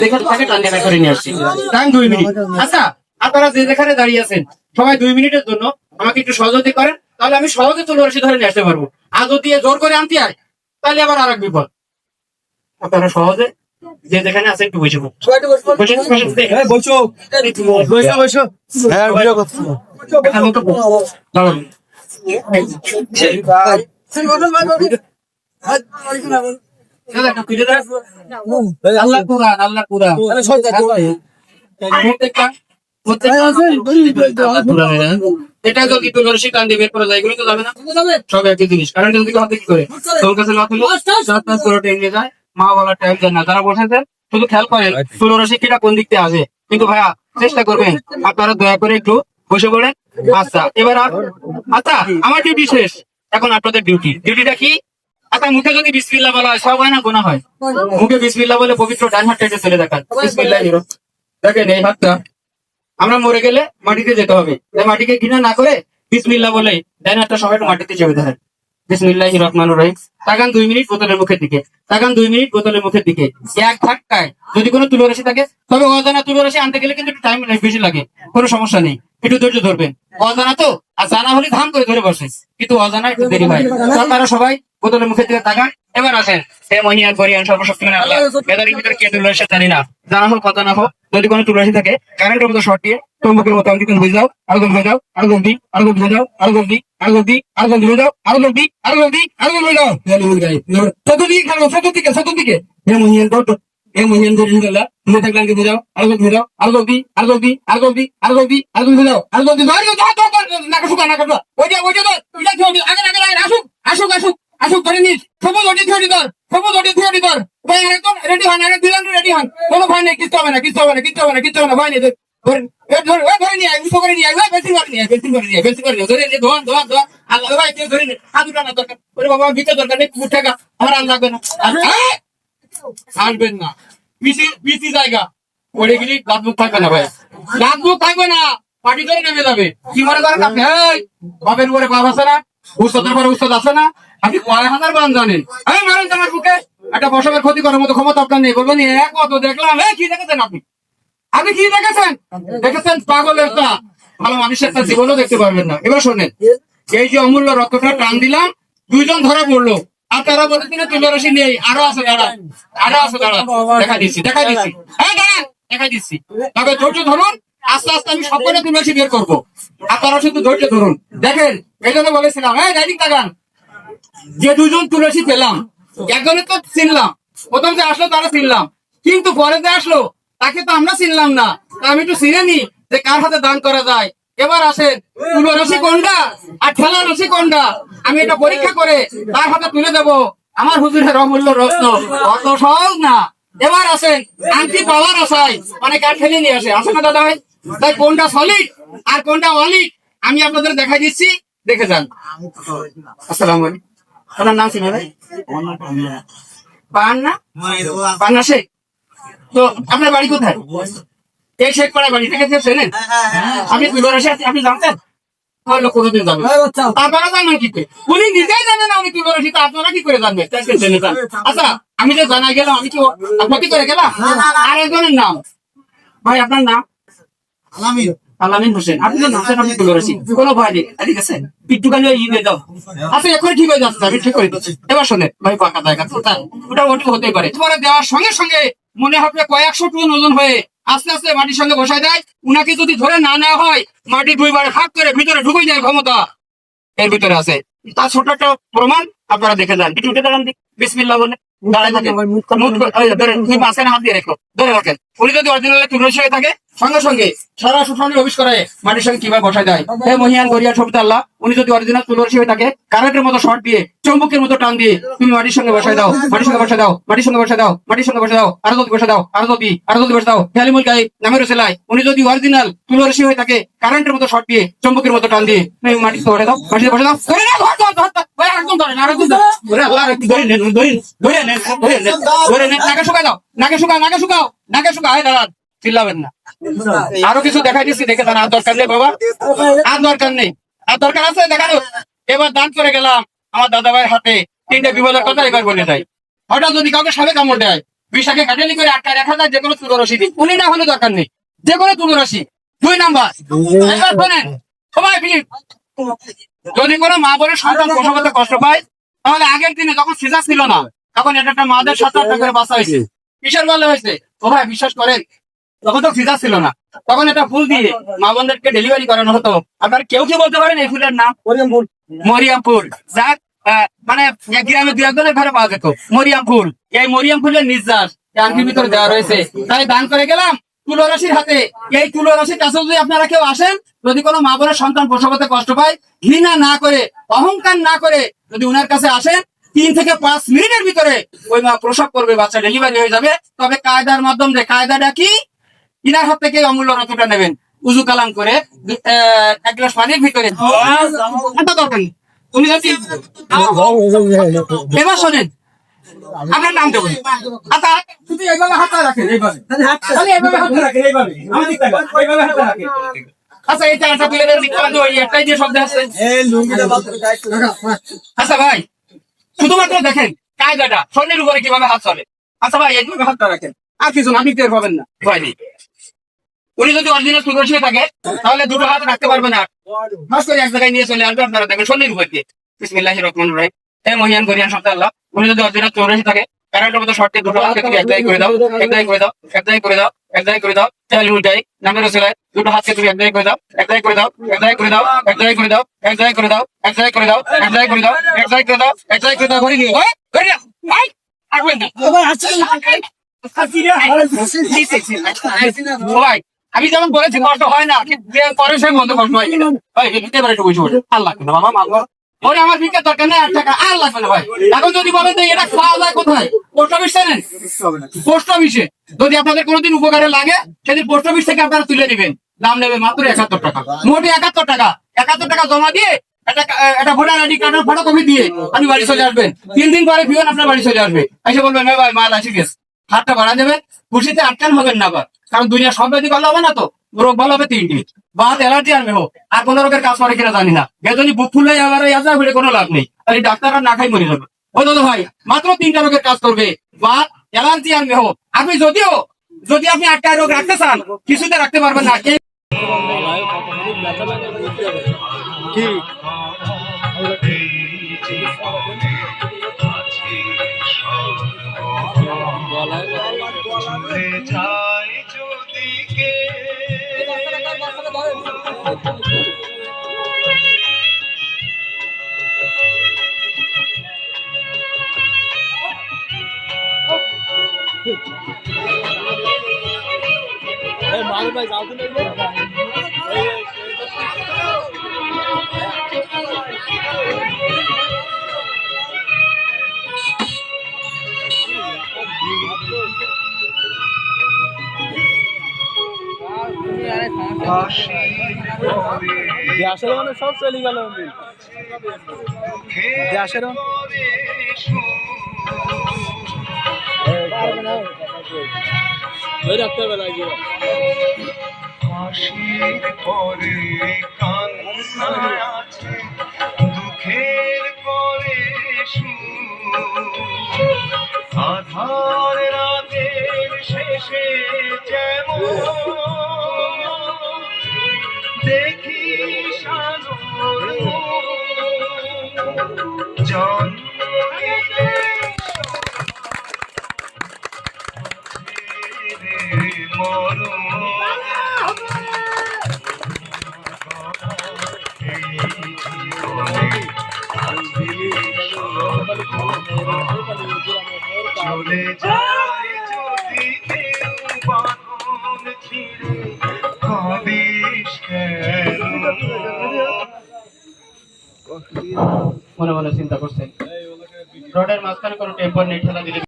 যেখান থেকে টান দেখা করে নিয়ে আসছি টাইম দুই মিনিট আচ্ছা আপনারা যে যেখানে দাঁড়িয়ে আছেন সবাই দুই মিনিটের জন্য আমাকে একটু সহযোগী করেন তাহলে আমি সহজে রশি ধরে নিয়ে আসতে পারব আর যদি জোর করে আনতে হয় তাহলে আবার আর এক বিপদ আপনারা সহজে যে যেখানে আছে একটু বসে। বসে বসে বসো বসো বসো হ্যাঁ ভিডিও করছি দাঁড়ান। আল্লাহ কুরআন, আল্লাহ কুরআন। প্রত্যেকটা? এটা যদি তুলে রশি টান দিয়ে বের করা যায় এগুলো তো যাবে না। সব একই জিনিস। কারণ এটা যদি হাতে কি করে? তোর কাছে না তুলে সাত পাঁচ করে টেনে যায়। মা বলার টাইম যায় না যারা বসেছেন শুধু খেয়াল করেন তুলো রশি কোন দিক দিয়ে আসে? কিন্তু ভাইয়া চেষ্টা করবেন আপনারা দয়া করে একটু বসে পড়েন। আচ্ছা এবার আচ্ছা আমার ডিউটি শেষ। এখন আপনাদের ডিউটি ডিউটিটা কি? আচ্ছা মুখে যদি বিসমিল্লাহ বলা হয় সব হয়। না গোনা হয় মুখে বিসমিল্লাহ বলে পবিত্র ডান হাতটা চলে দেখান। হিরো দেখেন এই হাতটা আমরা মরে গেলে মাটিতে যেতে হবে। মাটিকে ঘৃণা না করে বিসমিল্লাহ বলে ডান হাতটা সবাই মাটিতে চেপে ধরেন। বিসমিল্লাহ রহমান রহিম। তাকান দুই মিনিট বোতলের মুখের দিকে। তাকান দুই মিনিট বোতলের মুখের দিকে। এক ধাক্কায় যদি কোনো তুলরসি থাকে তবে অজানা তুলরসি আনতে গেলে কিন্তু একটু টাইম বেশি লাগে। কোনো সমস্যা নেই। একটু ধৈর্য ধরবেন অজানা তো, আর জানা হলে ধাম করে ধরে বসে কিন্তু অজানা একটু দেরি হয়। আপনারা সবাই বোতলের মুখের দিকে তাকান। এবার আসেন হে মহিয়ান করিয়ান সর্বশক্তি আল্লাহ ভিতরে কে তুলরসি জানি না। জানা হোক কথা না হোক, যদি কোনো তুলরসি থাকে কারেন্টের মতো শর্ট দিয়ে চম্বকের মতো আমি বুঝে যাও। আরও গম যাও, আরও গম দি আরও গম যাও, আরও গম দি আরও গম দি আরও গম দিয়ে যাও, আরও গম দি আরও গম দি আরও গম যাও চতুর্দিকে খেলো চতুর্দিকে চতুর্দিকে। হে মহিয়ান তো হে মহিয়ান করিয়ান আল্লাহ তুমি থাকলে আগে বুঝাও আরও দিয়ে যাও আরও গম দি আরও গম দি আরও গম দি আরও গম দি আরও গম যাও আরও গম দি আরও গম দাও দাও নাকা শুকা নাকা শুকা। ওইটা ওইটা এটা কি আগে আগে আগে, আসুক আসুক আসুক আসুক, ধরে নিস। সবুজ ওটি থিওরি ধর, সবুজ ওটি থিওরি ধর। ভাই একদম রেডি হন, আরে, দিলাম রেডি হন। কোনো ভয় নেই, কিচ্ছু হবে না, কিচ্ছু হবে না, কিচ্ছু হবে না, কিচ্ছু হবে না, ভয় নেই, ধর। ধর ধরে নিয়ে আয় করে নিয়ে আয় বেশি করে নিয়ে আয় বেশি করে নিয়ে আয় বেশি করে নিয়ে। ধরে নিয়ে ধোয়ান ধোয়ান ধোয়ান আল্লাহ, ভাই ধরে নিয়ে হাত উঠানো দরকার। ওরে বাবা ভিতর দরকার নেই কুকুর টাকা আমার আর লাগবে না। আসবেন না। পিসি পিসি জায়গা। পড়ে গেলি দাঁত মুখ থাকবে না ভাই। দাঁত মুখ থাকবে না। পাটি করে নেমে যাবে। কি মনে করেন আপনি? বাপের উপরে বাপ আছে না? উস্তাদের পরে উস্তাদ আছে না? আপনি কয় হাজার বান জানেন? এই মারেন তোমার বুকে। একটা ফসলের ক্ষতি করার মতো ক্ষমতা আপনার নেই, বলবেন এক কত দেখলাম? এই, কি দেখেছেন আপনি? আপনি কি দেখেছেন? দেখেছেন পাগল একটা ভালো মানুষের একটা জীবনও দেখতে পারবেন না। এবার শোনেন, এই যে অমূল্য রক্তটা টান দিলাম, দুইজন ধরা পড়ল। আর তারা বলেছিল তুলরসি নেই। আরও আছে দাঁড়া আরও আছে দাঁড়া দেখা দিচ্ছি দেখা দিচ্ছি। হ্যাঁ দাঁড়ান দেখা দিচ্ছি। তবে ধৈর্য ধরুন, আস্তে আস্তে আমি কটা তুলসী বের করব। আপনারা শুধু ধৈর্য ধরুন। দেখেন এই জন্য বলেছিলাম হ্যাঁ ডাইনিং তাকান। যে দুজন তুলসী পেলাম একজনে তো চিনলাম। প্রথম যে আসলো, তারা চিনলাম। কিন্তু পরে যে আসলো, তাকে তো আমরা চিনলাম না। আমি একটু চিনে নি যে কার হাতে দান করা যায়। এবার আসেন। তুলসী কোনটা আর ঠেলা রসি কোনটা আমি এটা পরীক্ষা করে তার হাতে তুলে দেব। আমার হুজুরের অমূল্য রত্ন। অত সহজ না। এবার আসেন। আংটি পাওয়ার আশায় অনেক আর ঠেলে নিয়ে আসে। আসে না দাদা ভাই? তাই কোনটা সলিড আর কোনটা অলিড আমি আপনাদের দেখাই দিচ্ছি। দেখে যান। আসসালাম আপনার নাম ছিল ভাই? পান্না পান্না শেখ? তো আপনার বাড়ি কোথায়? এই শেখ পাড়া বাড়ি থেকে কেউ চেনেন আপনি তুলোর এসে আপনি জানতেন? হলো কোনোদিন জানবেন। আপনারা জানেন কি উনি নিজেই জানেন না আমি তুলোর এসে আপনারা কি করে জানবেন? তাকে জেনে যান। আচ্ছা আমি যে জানা গেলাম আমি কি ও- করে গেলাম? আর একজনের নাম। ভাই আপনার নাম? আলামিন। হোসেন। আপনি তো নাচেন আপনি তুলে রয়েছি কোনো ভয় নেই। ঠিক আছে পিট্টু কালি ই দাও। আচ্ছা এখন ঠিক হয়ে যাচ্ছে আমি ঠিক করে দিচ্ছি। এবার শোনে ভাই পাকা জায়গা। ওটা ওটি হতে পারে। তোমার দেওয়ার সঙ্গে সঙ্গে মনে হবে কয়েকশো টন ওজন হয়ে আস্তে আস্তে মাটির সঙ্গে বসায় দেয়। উনাকে যদি ধরে না নেওয়া হয়, মাটি দুইবার হাত করে ভিতরে ঢুকে যায় ক্ষমতা। এর ভিতরে আছে। তার ছোট একটা প্রমাণ আপনারা দেখে যান। উঠে দাঁড়ান বিসমিল্লা বলে হাত দিয়ে রেখো ধরে রাখেন উনি যদি অরিজিনাল তুলসী হয়ে থাকে সঙ্গে সঙ্গে সারা কীভাবে হে মহিয়ান গরিয়া আল্লাহ উনি যদি অরিজিনাল তুলসী হয়ে থাকে কারেন্টের মতো শর্ট দিয়ে চম্বুকের মতো টান দিয়ে তুমি মাটির সঙ্গে বসায় দাও মাটির সঙ্গে দাও মাটির সঙ্গে বসায় দাও মাটির সঙ্গে বসায় দাও আরও যদি বসে দাও আরও যদি আরও যদি বসে দাও হেলিমুল গায়ে নামের সেলাই উনি যদি অরিজিনাল তুলসী হয়ে থাকে কারেন্টের মতো শর্ট দিয়ে চম্বুকের মতো টান দিয়ে তুমি মাটিতে বসে দাও মাটিতে বসে দাও ধরে ধর, ধর। একদম ধরে ধরে ধরে দাঁড়ান আরও কিছু দেখাই দিচ্ছি, দেখে দেন আর দরকার নেই বাবা। আর দরকার নেই, আর দরকার আছে, দেখানো। এবার দান করে গেলাম আমার দাদা ভাইয়ের হাতে, তিনটে বিপদের কথা এবার বলে দেয়। হঠাৎ যদি কাউকে সাবে কামড় দেয় বিষাকে ঘাটালি করে আটকা রাখা যায়, যে কোনো তুলরসি দিন। উনি না হলে দরকার নেই, যে কোনো তুলরসি দুই নাম্বার সবাই ভিড় যদি কোনো মা বোনের সন্তান কষ্ট পায়, তাহলে আগের দিনে যখন সিজার ছিল না। তখন এটা একটা মাদের সাত আটটা করে বাচ্চা হয়েছে। কিসের বলে হয়েছে? ও ভাই বিশ্বাস করেন তখন তো সিজার ছিল না। তখন এটা ফুল দিয়ে মা বোনদেরকে ডেলিভারি করানো হতো। আপনার কেউ কি বলতে পারেন এই ফুলের নাম? মরিয়ামপুর। যাক মানে এক গ্রামে দু একজনের ঘরে পাওয়া যেত। মরিয়াম ফুল এই মরিয়াম ফুলের নির্যাস আংটির ভিতরে দেওয়া রয়েছে। তাই দান করে গেলাম তুলরাশির হাতে। এই তুলরাশির কাছে যদি আপনারা কেউ আসেন যদি কোনো মা বোনের সন্তান প্রসবতে কষ্ট পায় ঘৃণা না করে অহংকার না করে যদি উনার কাছে আসেন তিন থেকে পাঁচ মিনিটের ভিতরে ওই মা প্রসব করবে বাচ্চা ডেলিভারি হয়ে যাবে। তবে কায়দার মাধ্যমে কায়দাটা কি? ইনার হাত থেকে অমূল্য রতটা নেবেন। উজু কালাম করে এক গ্লাস পানির ভিতরে এত দরকার নেই। উনি যদি এবার শোনেন। আপনার নাম দেবেন আচ্ছা শুধু এইভাবে হাতটা রাখেন এইভাবে। হাতটা রাখেন এইভাবে। আমার দিক থেকে এইভাবে হাতটা রাখেন। আচ্ছা ওই একটাই দিয়ে শব্দ আছে। আচ্ছা ভাই। শুধুমাত্র দেখেন কায়দাটা শরীরের উপরে কীভাবে হাত চলে। আচ্ছা ভাই এইভাবে হাতটা রাখেন? আর কিছু আপনি টের পাবেন না। হয়নি উনি যদি অরিজিনাল সুদর্শী থাকে, তাহলে দুটো হাত রাখতে পারবে না। মাস করে এক জায়গায় নিয়ে চলে আসবে আপনারা দেখবেন শরীরের উপর দিয়ে। বিসমিল্লাহ রহমান রাহিম। এ মহিয়ান করিয়ান সপ্তাহ আল্লাহ। উনি যদি অরিজিনাল চৌরাশি থাকে কারেন্টের মতো শর্টে দুটো হাতকে তুমি একদাই করে দাও, একদাই করে দাও, একদাই করে দাও। একদাই করে দাও তাহলে উল্টাই নামের রসিলায় দুটো হাতকে তুমি একদাই করে দাও একদাই করে দাও একদাই করে দাও একদাই করে দাও একদাই করে দাও একদাই করে দাও একদাই করে দাও একদাই করে দাও একদাই করে দাও করে নিও ওই, করে নিও আই আসবেন না ভাই আমি যেমন বলেছি কষ্ট হয় না করে সে মধ্যে কষ্ট হয় পারে আল্লাহ ওরে আমার দরকার আট টাকা ভাই। এখন যদি বলেন যে এটা যায় কোথায়? পোস্ট অফিস জানেন? পোস্ট অফিসে। যদি আপনাদের কোনোদিন উপকারে লাগে, সেদিন পোস্ট অফিস থেকে আপনারা তুলে নেবেন। দাম নেবে মাত্র একাত্তর টাকা। মোটে একাত্তর টাকা। একাত্তর টাকা জমা দিয়ে একটা আইডি কার্ডের ফটো দিয়ে আপনি বাড়ি আসবেন। তিন দিন পরে পিওন আপনার বাড়ি চলে আসবে। এসে বলবেন ভাই, মাল আছে, গেছে। হাতটা বাড়া দেবেন। খুশিতে আটকান হবেন না আবার। কারণ দুনিয়া সব ব্যাধি ভালো হবে না তো? রোগ ভালো হবে তিনটি। বাত অ্যালার্জি আনবে হোক আর কোন রোগের কাজ করে কিনা জানি না বেদনি বুক ফুলে আবার আছে কোনো লাভ নেই এই ডাক্তাররা না খাই মরে যাবে ওই দাদা ভাই মাত্র তিনটা রোগের কাজ করবে বাত অ্যালার্জি আনবে হোক আপনি যদিও যদি আপনি আটটা রোগ রাখতে চান কিছুতে রাখতে পারবেন না কি গ্যাসের মানে সব চলে গেল গ্যাসেরও মানে- ওই হবে বেলায় গিয়ে হাসির পরে কান্না আছে পরে আধার রাতের শেষে যেমন চলে যায় যদি কেউ বাঁধন মনে মনে চিন্তা করছেন রোডের মাঝখানে কোনো টেম্পর নেই, ঠেলা দিলে